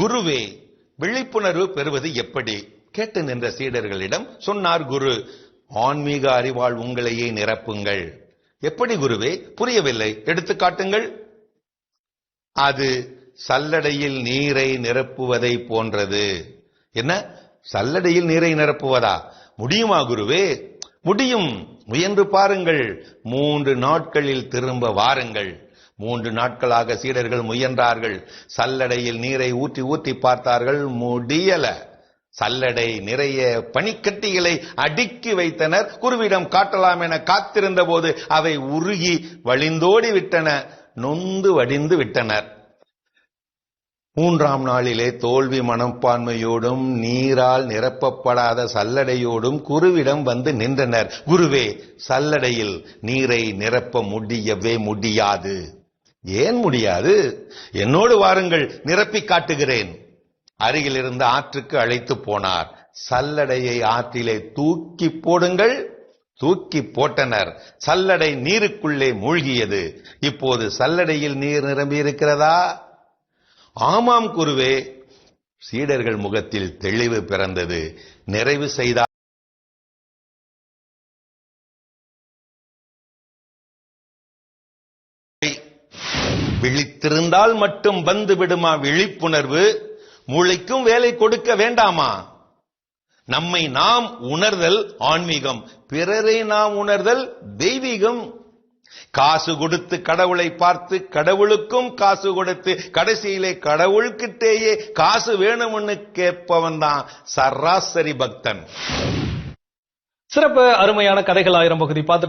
குருவே விழிப்புணர்வு பெறுவது எப்படி? கேட்டு நின்ற சீடர்களிடம் சொன்னார் குரு ஆன்மீக அறிவால் உங்களையே நிரப்புங்கள். எப்படி குருவே? புரியவில்லை. எடுத்து காட்டுங்கள். அது சல்லடையில் நீரை நிரப்புவதை போன்றது. என்ன? சல்லடையில் நீரை நிரப்புவதா? முடியுமா குருவே? முடியும். முயன்று பாருங்கள். மூன்று நாட்களில் திரும்ப வாருங்கள். மூன்று நாட்களாக சீடர்கள் முயன்றார்கள். சல்லடையில் நீரை ஊற்றி ஊற்றி பார்த்தார்கள். முடியல. சல்லடை நிறைய பனிக்கட்டிகளை அடுக்கி வைத்தனர். குருவிடம் காட்டலாம் என காத்திருந்த போது அவை உருகி வழிந்தோடி விட்டன. நொந்து வடிந்து விட்டனர். மூன்றாம் நாளிலே தோல்வி மனப்பான்மையோடும் நீரால் நிரப்பப்படாத சல்லடையோடும் குருவிடம் வந்து நின்றனர். குருவே சல்லடையில் நீரை நிரப்ப முடியவே முடியாது. ஏன் முடியாது? என்னோடு வாருங்கள் நிரப்பி காட்டுகிறேன். அருகில் இருந்த ஆற்றுக்கு அழைத்து போனார். சல்லடையை ஆற்றிலே தூக்கி போடுங்கள். தூக்கி போட்டனர். சல்லடை நீருக்குள்ளே மூழ்கியது. இப்போது சல்லடையில் நீர் நிரம்பி இருக்கிறதா ஆமாம் குருவே. சீடர்கள் முகத்தில் தெளிவு பிறந்தது. நிறைவு செய்தார் விழித்திருந்தால் மட்டும் வந்து விடுமா விழிப்புணர்வு? மூளைக்கும் வேலை கொடுக்க வேண்டாமா? நம்மை நாம் உணர்தல் ஆன்மீகம் பிறரை நாம் உணர்தல் தெய்வீகம். காசு கொடுத்து கடவுளை பார்த்து கடவுளுக்கும் காசு கொடுத்து கடைசியிலே கடவுள்கிட்டேயே காசு வேணும்னு கேட்பவன் தான் சராசரி பக்தன். சிறப்பு அருமையான கதைகள் ஆயிரம் பகுதி. பார்த்து